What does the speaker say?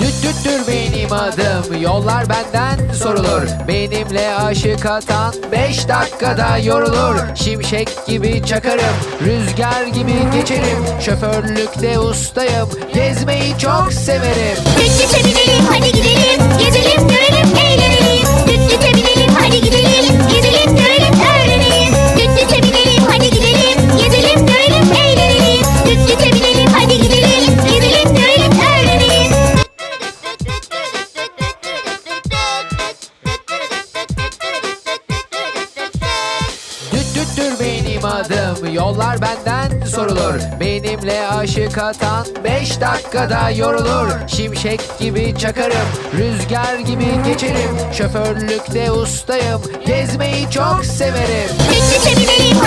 Düt düttür benim adım Yollar benden sorulur. Benimle aşık atan Beş dakikada yorulur. Şimşek gibi çakarım Rüzgar gibi geçerim. Şoförlükte ustayım Gezmeyi çok severim. Düt düte Düttür benim adım. Yollar benden sorulur. Benimle aşık atan Beş dakikada yorulur. Şimşek gibi çakarım Rüzgar gibi geçerim. Şoförlükte ustayım Gezmeyi çok severim. Düte binelim